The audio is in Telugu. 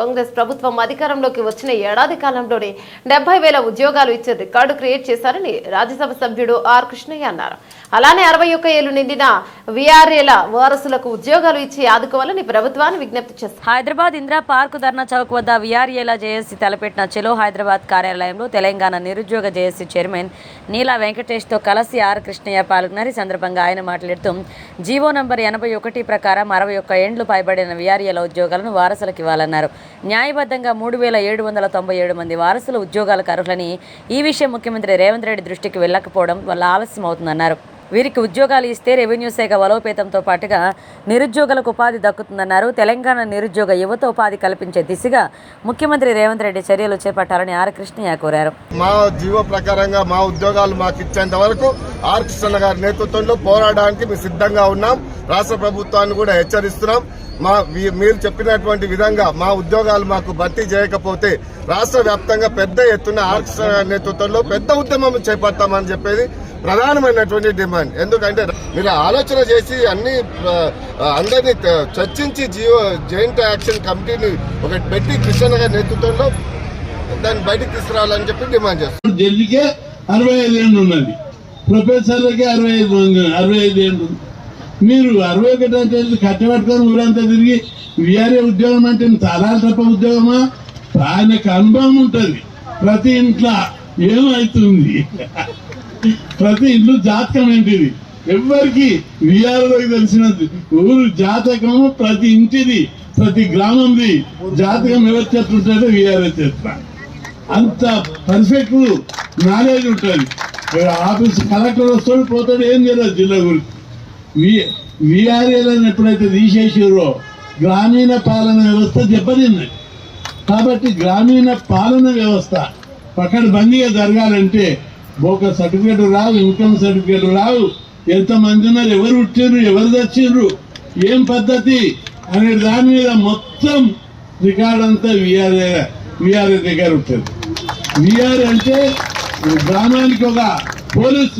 కాంగ్రెస్ ప్రభుత్వం అధికారంలోకి వచ్చిన ఏడాది కాలంలోనే డెబ్బై వేల ఉద్యోగాలు ఇచ్చే రికార్డు క్రియేట్ చేశారని రాజ్యసభ సభ్యుడు ఆర్ కృష్ణయ్య అన్నారు. అలానే అరవై ఒక్క ఏళ్ళు నిండిన విఆర్ఏల వారసులకు ఉద్యోగాలు ఇచ్చి ఆదుకోవాలని ప్రభుత్వాన్ని విజ్ఞప్తి చేస్తారు హైదరాబాద్ ఇందిరా పార్క్ ధర్నా చౌక్ వద్ద విఆర్ఏల జేఏసీ తలపెట్టిన చెలో హైదరాబాద్ కార్యాలయంలో తెలంగాణ నిరుద్యోగ జేఏసీ చైర్మన్ నీలా వెంకటేష్తో కలిసి ఆర్ కృష్ణయ్య పాల్గొన్నారు. ఈ సందర్భంగా ఆయన మాట్లాడుతూ జీవో నంబర్ ఎనభై ఒకటి ప్రకారం అరవై ఒక్క ఏండ్లు పైబడిన విఆర్ఏల ఉద్యోగాలను వారసులకు ఇవ్వాలన్నారు. న్యాయబద్ధంగా మూడు వేల ఏడు వందల తొంభై ఏడు మంది వారసులు ఉద్యోగాలకు అర్హులని ఈ విషయం ముఖ్యమంత్రి రేవంత్ రెడ్డి దృష్టికి వెళ్ళకపోవడం వల్ల ఆలస్యం అవుతుందన్నారు వీరికి ఉద్యోగాలు ఇస్తే రెవెన్యూ శాఖ బలోపేతంతో పాటుగా నిరుద్యోగులకు ఉపాధి దక్కుతుందన్నారు. తెలంగాణ నిరుద్యోగ యువత ఉపాధి కల్పించే దిశగా ముఖ్యమంత్రి రేవంత్ రెడ్డి చర్యలు చేపట్టాలని ఆర్ కృష్ణయ్య కోరారు. మా జీవో ప్రకారంగా మా ఉద్యోగాలు మాకు ఇచ్చేంత వరకు ఆర్ కృష్ణ గారి నేతృత్వంలో పోరాడడానికి మేము సిద్ధంగా ఉన్నాం. రాష్ట్ర ప్రభుత్వాన్ని కూడా హెచ్చరిస్తున్నాం. మా మీరు చెప్పినటువంటి విధంగా మా ఉద్యోగాలు మాకు భర్తీ చేయకపోతే రాష్ట్ర వ్యాప్తంగా పెద్ద ఎత్తున ఆర్ కృష్ణ గారి నేతృత్వంలో పెద్ద ఉద్యమం చేపడతామని చెప్పేది ప్రధానమైనటువంటి డిమాండ్. ఎందుకంటే మీరు ఆలోచన చేసి అన్ని అందరినీ చర్చించి జియో జాయింట్ యాక్షన్ కమిటీని ఒకటి పెట్టి కృష్ణ గారి నేతృత్వంలో దాన్ని బయటకు తీసుకురావాలని చెప్పి డిమాండ్ చేస్తారు ఢిల్లీకే అరవై ఐదు ఏళ్ళు ఉన్నది ప్రొఫెసర్లకే అరవై ఐదు అరవై ఐదు ఏళ్ళు. మీరు అరవై ఒకటి అంటే కట్టబెట్టుకొని ఊరంతా తిరిగి వీఆర్ఏ ఉద్యోగం అంటే చాలా తప్ప ఉద్యోగమా? ఆయనకు అనుభవం ఉంటుంది. ప్రతి ఇంట్లో ఏమవుతుంది ప్రతి ఇల్లు జాతకం ఏంటిది? ఎవరికి విఆర్ఓకి తెలిసినది. ఊరు జాతకం ప్రతి ఇంటిది ప్రతి గ్రామంది జాతకం ఎవరు చెప్తుంటారో విఆర్ఓ చెప్తా అంత పర్ఫెక్ట్ నాలెడ్జ్ ఉంటుంది. ఆఫీస్ కలెక్టర్ వస్తాడు పోతాడు ఏం తెలియదు జిల్లా గురించి. విఆర్ఏలను ఎప్పుడైతే తీసేసారో గ్రామీణ పాలన వ్యవస్థ దెబ్బతిన్నది. కాబట్టి గ్రామీణ పాలన వ్యవస్థ పక్కన బందీగా జరగాలంటే ఒక సర్టిఫికేట్ రావు ఇన్కమ్ సర్టిఫికేట్ రావు. ఎంతమంది ఉన్నారు ఎవరు పుట్టిండ్రు ఎవరు తెచ్చిండ్రు ఏం పద్ధతి అనే దాని మీద మొత్తం రికార్డ్ అంతా విఆర్ఏ విఆర్ఏ దగ్గర ఉంటుంది. విఆర్ అంటే గ్రామానికి ఒక పోలీసు